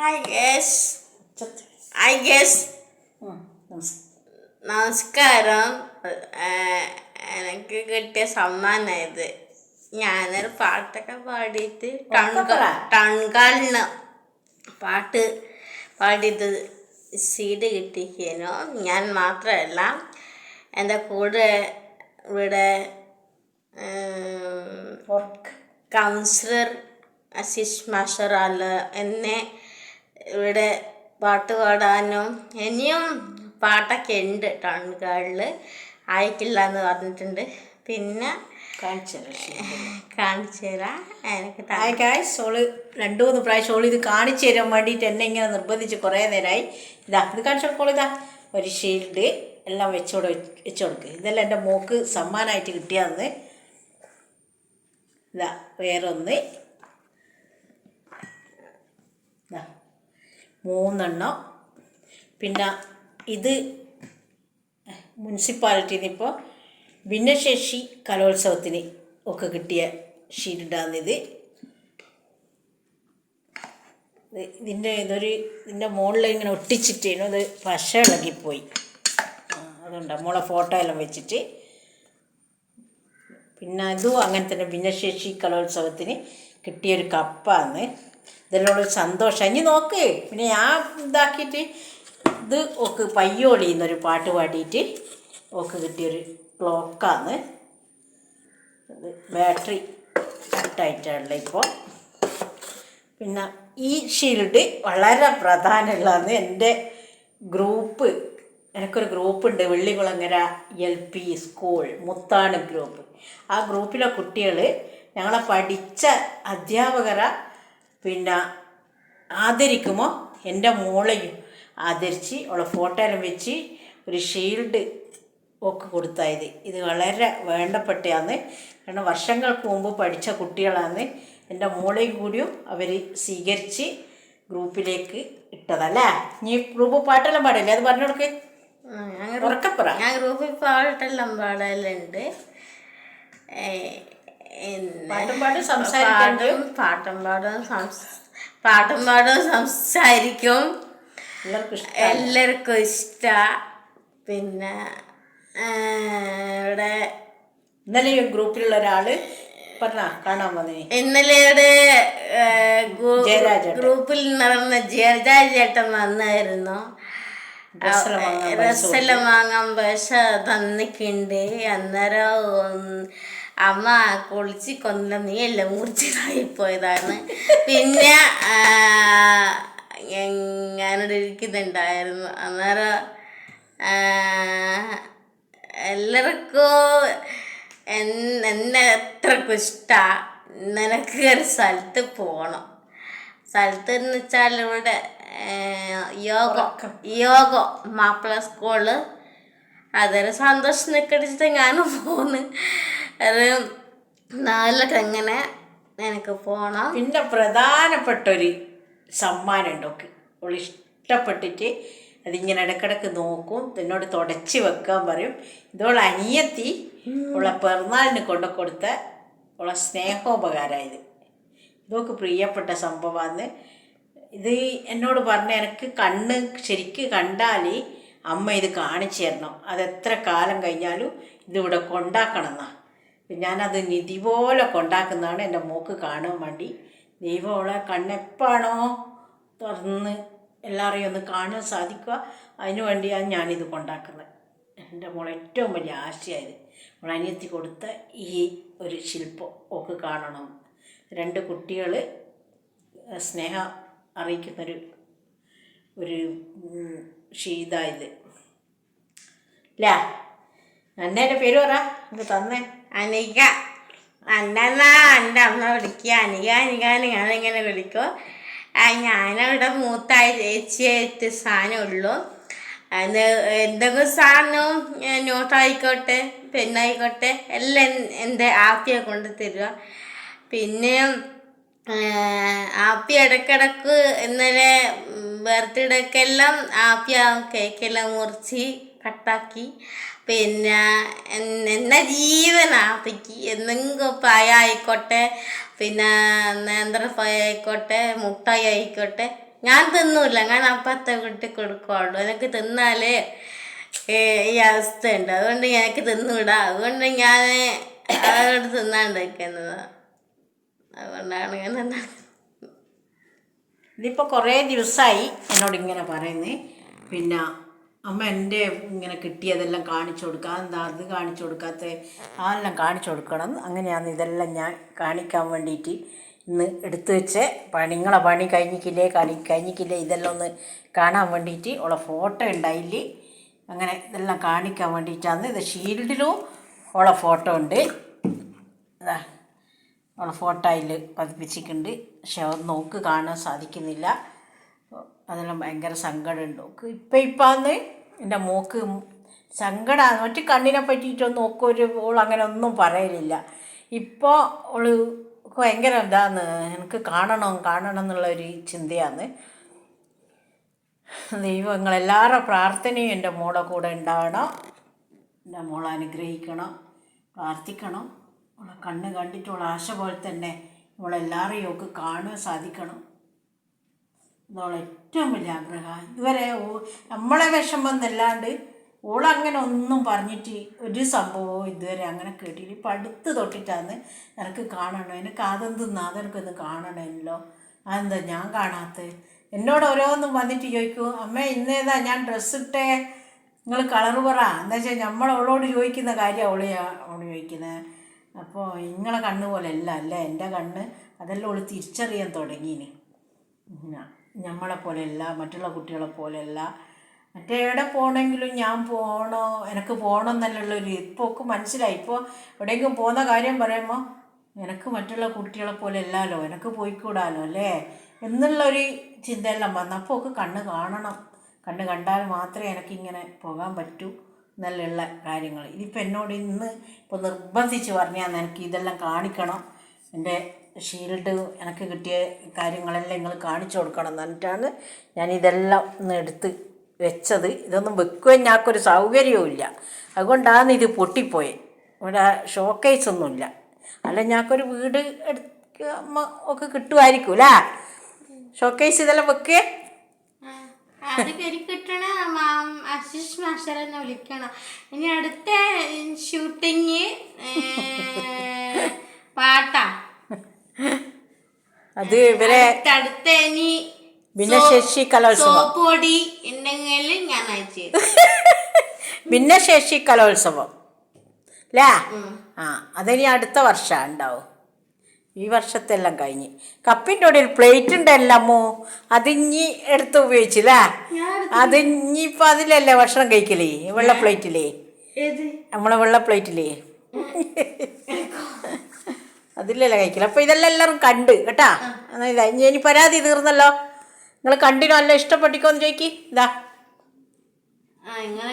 Hi guys hi guys നമസ്കാരം. എനിക്ക് കിട്ടിയ സമ്മാനം ഇത്. ഞാനൊരു പാട്ടൊക്കെ പാടിയിട്ട്. ടൺകാളിന് പാട്ട് പാടിയത് സീഡ് കിട്ടിയിരിക്കുന്നു ഞാൻ മാത്രമല്ല എന്റെ കൂടെ ഇവിടെ കൗൺസിലർ അസീഷ് മാഷറാല എന്നെ ഇവിടെ പാട്ട് പാടാനും ഇനിയും പാട്ടൊക്കെ ഉണ്ട് ടൗൺകാളിൽ അയക്കില്ല എന്ന് പറഞ്ഞിട്ടുണ്ട്. പിന്നെ കാണിച്ചു തരാം എനിക്ക് ത- ഹായ് ഗായ്സ് ഓൾ രണ്ടു മൂന്ന് പ്രാവശ്യം ഓൾ ഇത് കാണിച്ചു തരാൻ വേണ്ടിയിട്ട് എന്നെ ഇങ്ങനെ നിർബന്ധിച്ച് കുറേ നേരമായി ഇതാ ഇത് കാണിച്ചു കൊടുക്കോളൂ ഇതാ. ഒരു ഷീൽഡ് എല്ലാം വെച്ചോടെ വെച്ചു ഇതെല്ലാം എന്റെ മോക്ക് സമ്മാനമായിട്ട് കിട്ടിയതെന്ന് ഇതാ വേറൊന്ന് ഇതാ മൂന്നെണ്ണം. പിന്നെ ഇത് മുനിസിപ്പാലിറ്റിയിൽ ഇപ്പോൾ ഭിന്നശേഷി കലോത്സവത്തിന് ഒക്കെ കിട്ടിയ ഷീൽഡാണിത് ഇത്. ഇതിന്റെ ഇതൊരു ഇതിന്റെ മുകളിൽ ഇങ്ങനെ ഒട്ടിച്ചിട്ടേനു. അത് പശ ഇളകിപ്പോയി. അതുകൊണ്ട് മോളെ ഫോട്ടോ എല്ലാം വെച്ചിട്ട്. പിന്നെ ഇതും അങ്ങനെ തന്നെ ഭിന്നശേഷി കലോത്സവത്തിന് കിട്ടിയൊരു കപ്പാന്ന്. ഇതെല്ലാം ഒരു സന്തോഷം. ഇനി നോക്ക് പിന്നെ ഞാൻ ഇതാക്കിയിട്ട് ഇത് ഓക്ക് പയ്യോളി എന്നൊരു പാട്ട് പാടിയിട്ട് ഓക്ക് കിട്ടിയൊരു ക്ലോക്കാന്ന്. ഇത് ബാറ്ററി കട്ടായിട്ടുള്ള ഇപ്പോൾ പിന്നെ ഈ ഷീൽഡ് വളരെ പ്രധാനമുള്ളതാണ്. എന്റെ ഗ്രൂപ്പ് എനിക്കൊരു ഗ്രൂപ്പുണ്ട് വെള്ളികുളങ്ങര എൽ പി സ്കൂൾ മുത്താണ് ഗ്രൂപ്പ്. ആ ഗ്രൂപ്പിലെ കുട്ടികൾ ഞങ്ങളെ പഠിച്ച അധ്യാപകരെ പിന്നെ ആദരിക്കുമ്പോൾ എന്റെ മോളെയും ആദരിച്ച് അവളെ ഫോട്ടോ എല്ലാം വെച്ച് ഒരു ഷീൽഡ് ഒക്കെ കൊടുത്തായത്. ഇത് വളരെ വേണ്ടപ്പെട്ടതാണ് കാരണം വർഷങ്ങൾക്ക് മുമ്പ് പഠിച്ച കുട്ടികളാണ് എന്റെ മോളെയും കൂടിയും അവർ സ്വീകരിച്ച് ഗ്രൂപ്പിലേക്ക് ഇട്ടതല്ലേ? നീ ഗ്രൂപ്പ് പാട്ടെല്ലാം പാടില്ലേ? അത് പറഞ്ഞു കൊടുക്ക്. ഞാൻ ഉറക്കപ്പുറ ഞാൻ ഗ്രൂപ്പിൽ പാട്ടെല്ലാം പാടലുണ്ട്. പാട്ടും പാടും സംസാരിക്കാണ്ട്. പാടും പാട്ടും പാടും സംസ് പാട്ടും പാടും സംസാരിക്കും. എല്ലാവർക്കും ഇഷ്ടം. ഇഷ്ടമാണ് പിന്നെ ഇവിടെ ഇന്നലെ ഗ്രൂപ്പിലുള്ള ഒരാൾ കാണാൻ വന്നേ. ഇന്നലെ ഇവിടെ ഏഹ്, ഗ്രൂ- ജയരാജേട്ടൻ. ഗ്രൂപ്പിൽ നടന്ന ജയരാജ് ചേട്ടൻ വന്നായിരുന്നു. ഡ്രസ്സെല്ലാം വാങ്ങാൻ പൈസ തന്നിട്ടുണ്ട്. അന്നേരം അമ്മ കുളിച്ച് കൊന്ന നീ എല്ലാം മുറിച്ചതായി പോയതാണ്. പിന്നെ ഞാനിവിടെ ഇരിക്കുന്നുണ്ടായിരുന്നു. അന്നേരം എല്ലാവർക്കും എന്നെ എത്രക്കും ഇഷ്ടമാണ് നിനക്ക് ഒരു സ്ഥലത്ത് പോകണം സ്ഥലത്ത് എന്ന് വെച്ചാൽ ഇവിടെ യോഗ യോഗ മാപ്പിള സ്കൂൾ. അതൊരു സന്തോഷം നിൽക്കടിച്ചിട്ട് ഞാനും പോന്ന്. അത് നാലൊക്കെ തെങ്ങനെ എനിക്ക് പോകണം പിന്നെ പ്രധാനപ്പെട്ട ഒരു സമ്മാനം അവൾ ഇഷ്ടപ്പെട്ടിട്ട് അതിങ്ങനെ ഇടക്കിടക്ക് നോക്കും എന്നോട് തുടച്ച് വെക്കാൻ പറയും. ഇതോളെ അനിയത്തി അവളെ പിറന്നാളിന് കൊണ്ടു കൊടുത്ത അവളെ സ്നേഹോപകാരമായത് ഇതൊക്കെ പ്രിയപ്പെട്ട സംഭവമാണ് ഇത് എന്നോട് പറഞ്ഞ എനിക്ക് കണ്ണ് ശരിക്ക് കണ്ടാൽ അമ്മ ഇത് കാണിച്ചു തരണം. അത് എത്ര കാലം കഴിഞ്ഞാലും ഇതിവിടെ കൊണ്ടാക്കണം എന്നാ ഞാനത് നിധി പോലെ കൊണ്ടാക്കുന്നതാണ് എന്റെ മോക്ക് കാണാൻ വേണ്ടി. ദൈവം അവളെ കണ്ണെപ്പാണോ തുറന്ന് എല്ലാവരെയും ഒന്ന് കാണാൻ സാധിക്കുക. അതിനു വേണ്ടിയാണ് ഞാനിത് കൊണ്ടാക്കുന്നത്. എന്റെ മോൾ ഏറ്റവും വലിയ ആശയമായത് മോളെ അനിയത്തി കൊടുത്ത ഈ ഒരു ശില്പം ഒക്കെ കാണണം. രണ്ട് കുട്ടികൾ സ്നേഹം അറിയിക്കുന്നൊരു ഒരു ഷീതായത് ഇല്ല അന്നേന്റെ പേര് പറ ഇത് തന്നേ. അനിക. അന്നെന്നാ എന്റെ അമ്മ വിളിക്കുക. അനിക അനിക ഞാനിങ്ങനെ വിളിക്കും. ഞാനവിടെ മൂത്ത ചേച്ചിയായിട്ട് സാധനമുള്ളൂ അത് എന്തെങ്കിലും സാധനവും നോട്ടായിക്കോട്ടെ പെണ്ണായിക്കോട്ടെ എല്ലാം എൻ- എന്റെ ആപ്പിയെ കൊണ്ട് തരിക. പിന്നെ ആപ്പി ഇടക്കിടക്ക് ഇന്നലെ ബർത്ത്ഡേക്കെല്ലാം ആപ്പി ആ കേക്കെല്ലാം മുറിച്ച് കട്ടാക്കി. പിന്നെ എന്ന ജീവനാ അപ്പയ്ക്ക് എന്തെങ്കിലും പായ ആയിക്കോട്ടെ പിന്നെ നേന്ത്ര പായ ആയിക്കോട്ടെ മുട്ടായി ആയിക്കോട്ടെ ഞാൻ തിന്നൂല. ഞാൻ അപ്പത്തെ വീട്ടിൽ കൊടുക്കുള്ളൂ എനിക്ക് തിന്നാലേ ഈ അവസ്ഥ ഉണ്ട് അതുകൊണ്ട് എനിക്ക് തിന്നൂടാ. അതുകൊണ്ട് ഞാൻ അവരോട് തിന്നാണ്ടിരിക്കുന്നത്. അതുകൊണ്ടാണ് ഞാൻ തന്നെ. ഇതിപ്പോൾ കുറേ ദിവസമായി എന്നോട് ഇങ്ങനെ പറയുന്നത് പിന്നെ അമ്മ എന്റെ ഇങ്ങനെ കിട്ടിയതെല്ലാം കാണിച്ചു കൊടുക്കുക എന്താ അത് കാണിച്ചു കൊടുക്കാത്ത? അതെല്ലാം കാണിച്ചു കൊടുക്കണം. അങ്ങനെയാണ് ഇതെല്ലാം ഞാൻ കാണിക്കാൻ വേണ്ടിയിട്ട് ഇന്ന് എടുത്തു വെച്ച് പണിങ്ങളെ പണി കഴിഞ്ഞിക്കില്ലേ കളി കഴിഞ്ഞിക്കില്ലേ ഇതെല്ലാം ഒന്ന് കാണാൻ വേണ്ടിയിട്ട് ഉള്ള ഫോട്ടോ ഉണ്ടായില്ലേ. അങ്ങനെ ഇതെല്ലാം കാണിക്കാൻ വേണ്ടിയിട്ടാണ്. ഇത് ഷീൽഡിലും ഉള്ള ഫോട്ടോ ഉണ്ട്. ഇതാ ഉള്ള ഫോട്ടോ അതിൽ പതിപ്പിച്ചിട്ടുണ്ട്. പക്ഷെ അത് നോക്ക് കാണാൻ സാധിക്കുന്നില്ല. അതെല്ലാം ഭയങ്കര സങ്കടമുണ്ട്. ഇപ്പം ഇപ്പാന്ന് എന്റെ മോക്ക് സങ്കടമാണ് മറ്റു കണ്ണിനെ പറ്റിയിട്ടൊന്നും ഒക്കെ ഒരു ഓൾ അങ്ങനെ ഒന്നും പറയലില്ല. ഇപ്പോൾ ഓൾ ഭയങ്കര ഇതാന്ന്. എനിക്ക് കാണണം കാണണം എന്നുള്ള ഒരു ചിന്തയാണ്. ദൈവം നിങ്ങളെല്ലാവരുടെ പ്രാർത്ഥനയും എന്റെ മോളെ കൂടെ ഉണ്ടാവണം. എന്റെ മോളെ അനുഗ്രഹിക്കണം പ്രാർത്ഥിക്കണം. അവളെ കണ്ണ് കണ്ടിട്ട് അവളെ ആശ പോലെ തന്നെ അവളെല്ലാവരെയും ഒക്കെ കാണുവാൻ സാധിക്കണം. ഇതോളെ ഏറ്റവും വലിയ ആഗ്രഹമാണ് ഇതുവരെ നമ്മളെ വിഷമം എന്നല്ലാണ്ട് ഓളങ്ങനെ ഒന്നും പറഞ്ഞിട്ട് ഒരു സംഭവവും ഇതുവരെ അങ്ങനെ കേട്ടില്ല ഇപ്പം അടുത്ത് തൊട്ടിട്ടാന്ന് എനിക്ക് കാണണം? എനിക്ക് അതെന്തെന്ന് അതെനിക്കൊന്ന് കാണണമല്ലോ അതെന്താ ഞാൻ കാണാത്തത് എന്നോട് ഓരോന്നും വന്നിട്ട് ചോദിക്കും അമ്മ ഇന്നേതാ ഞാൻ ഡ്രസ്സ് ഇട്ടേ? നിങ്ങൾ കളർ പറ. എന്താ വെച്ചാൽ നമ്മൾ അവളോട് ചോദിക്കുന്ന കാര്യം അവൾ അവളോട് ചോദിക്കുന്നത് അപ്പോൾ നിങ്ങളെ കണ്ണ് പോലെ അല്ല അല്ല? എന്റെ കണ്ണ് അതെല്ലാം അവൾ തിരിച്ചറിയാൻ തുടങ്ങീന്. നമ്മളെ പോലെയല്ല മറ്റുള്ള കുട്ടികളെ പോലെയല്ല മറ്റേ എവിടെ പോകണമെങ്കിലും ഞാൻ പോകണോ എനിക്ക് പോകണം എന്നുള്ളൊരു ഇപ്പോൾ ഒക്കെ മനസ്സിലായി. ഇപ്പോൾ എവിടെയെങ്കിലും പോകുന്ന കാര്യം പറയുമ്പോൾ എനിക്ക് മറ്റുള്ള കുട്ടികളെ പോലെ അല്ലല്ലോ എനിക്ക് പോയിക്കൂടാലോ അല്ലേ? എന്നുള്ളൊരു ചിന്തയെല്ലാം വന്നു അപ്പോൾ ഒക്കെ കണ്ണ് കാണണം. കണ്ണ് കണ്ടാൽ മാത്രമേ എനിക്കിങ്ങനെ പോകാൻ പറ്റൂ എന്നുള്ള കാര്യങ്ങൾ ഇതിപ്പോൾ എന്നോട് ഇന്ന് ഇപ്പോൾ നിർബന്ധിച്ച് പറഞ്ഞാൽ എനിക്ക് ഇതെല്ലാം കാണിക്കണം. എന്റെ ഷീൽഡ് എനിക്ക് കിട്ടിയ കാര്യങ്ങളെല്ലാം നിങ്ങൾ കാണിച്ചു കൊടുക്കണം എന്നിട്ടാണ് ഞാൻ ഇതെല്ലാം ഒന്ന് എടുത്ത് വെച്ചത്. ഇതൊന്നും വെക്കുകയും ഞങ്ങൾക്കൊരു സൗകര്യവും ഇല്ല. അതുകൊണ്ടാണ് ഇത് പൊട്ടിപ്പോയത് ഇവിടെ ഷോക്കേസ് ഒന്നുമില്ല. അല്ല ഞങ്ങൾക്കൊരു വീട് എടുക്കുമ്പോൾ ഒക്കെ കിട്ടുമായിരിക്കും ഷോക്കേസ് ഇതെല്ലാം വെക്കേ. വിളിക്കണം. ഇനി അടുത്ത ഷൂട്ടിങ് പാട്ടാ. അത് ഇവരെ അടുത്ത നീ ഇനി ഭിന്നശേഷി കലോത്സവം. പൊടി ഉണ്ടെങ്കിൽ ഞാൻ അയച്ചു. ഭിന്നശേഷി കലോത്സവം. അല്ലേ ആ അതിനി അടുത്ത വർഷം ഉണ്ടാവും. ഈ വർഷത്തെല്ലാം കഴിഞ്ഞ്. കപ്പിന്റെ കൂടെ ഒരു പ്ലേറ്റ് ഉണ്ടല്ലമ്മോ അതിഞ്ഞി എടുത്ത് ഉപയോഗിച്ചില്ലേ അതിഞ്ഞി ഇപ്പം അതിലല്ലേ ഭക്ഷണം കഴിക്കലേ? വെള്ള പ്ലേറ്റിലേ? നമ്മളെ വെള്ള പ്ലേറ്റിലേ? അതിലല്ലേ കഴിക്കില്ല അപ്പോൾ ഇതെല്ലാം എല്ലാവരും കണ്ട് കേട്ടാ? എന്നാ ഇതാ ഇനി ഇനി പരാതി തീർന്നല്ലോ? നിങ്ങൾ കണ്ടിനോ അല്ല ഇഷ്ടപ്പെട്ടിക്കോ എന്ന് ചോദിക്കി ഇതാ ഇങ്ങനെ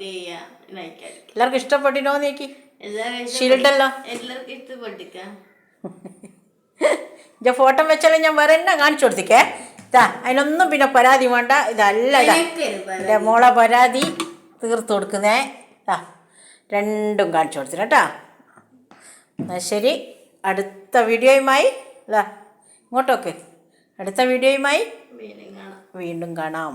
ചെയ്യാ എല്ലാവർക്കും ഇഷ്ടപ്പെട്ടിനോന്ന് ചോദിക്കി എല്ലാവർക്കും ഷീൽഡല്ലോ? എല്ലാവർക്കും ഇഷ്ടപ്പെട്ടിക്കാം. ഫോട്ടോ വെച്ചാലും ഞാൻ വേറെ എന്നാ കാണിച്ചു കൊടുത്തിക്കേ? ഇതാ അതിനൊന്നും പിന്നെ പരാതി വേണ്ട. ഇതല്ല. എന്റെ മോളെ പരാതി തീർത്തു കൊടുക്കുന്നേ. ഇതാ രണ്ടും കാണിച്ചു കൊടുത്തിട്ടാ കേട്ടാ. എന്നാൽ ശരി. അടുത്ത വീഡിയോയുമായി ഇതാ ഇങ്ങോട്ടൊക്കെ. അടുത്ത വീഡിയോയുമായി വീണ്ടും കാണാം. വീണ്ടും കാണാം.